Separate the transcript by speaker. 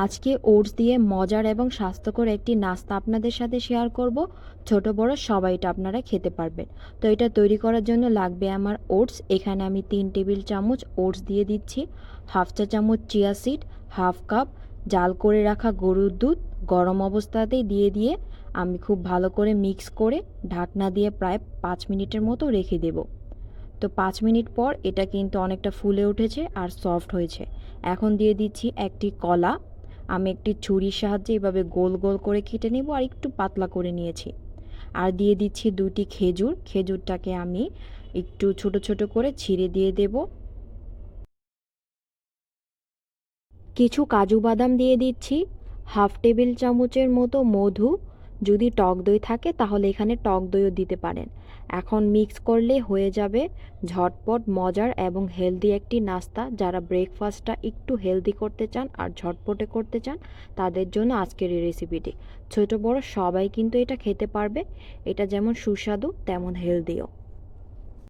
Speaker 1: আজকে ওটস দিয়ে মজার এবং স্বাস্থ্যকর একটি নাস্তা আপনাদের সাথে শেয়ার করব। ছোট, বড় সবাই এটা আপনারা খেতে পারবেন। তো এটা তৈরি করার জন্য লাগবে আমার ওটস। এখানে আমি তিন টেবিল চামচ ওটস দিয়ে দিচ্ছি। হাফ চা চামচ চিয়া সিড, হাফ কাপ জাল করে রাখা গরুর দুধ গরম অবস্থাতেই দিয়ে দিয়ে আমি খুব ভালো করে মিক্স করে ঢাকনা দিয়ে প্রায় পাঁচ মিনিটের মতো রেখে দেব। তো পাঁচ মিনিট পর এটা কিন্তু অনেকটা ফুলে উঠেছে আর সফট হয়েছে। এখন দিয়ে দিচ্ছি একটি কলা। আমি একটি ছুরির সাহায্যে এভাবে গোল গোল করে কেটে নেব আর একটু পাতলা করে নিয়েছি। আর দিয়ে দিচ্ছি দুটি খেজুর। খেজুরটাকে আমি একটু ছোট ছোট করে ছিঁড়ে দিয়ে দেব। কিছু কাজু বাদাম দিয়ে দিচ্ছি। হাফ টেবিল চামচের মতো মধু। যদি টক দই থাকে, তাহলে এখানে টক দইও দিতে পারেন। এখন মিক্স করলে হয়ে যাবে ঝটপট, মজার এবং হেলদি একটি নাস্তা। যারা ব্রেকফাস্টটা একটু হেলদি করতে চান আর ঝটপটে করতে চান, তাদের জন্য আজকের এই রেসিপিটি ছোট বড় সবাই কিন্তু এটা খেতে পারবে। এটা যেমন সুস্বাদু, তেমন হেলদিও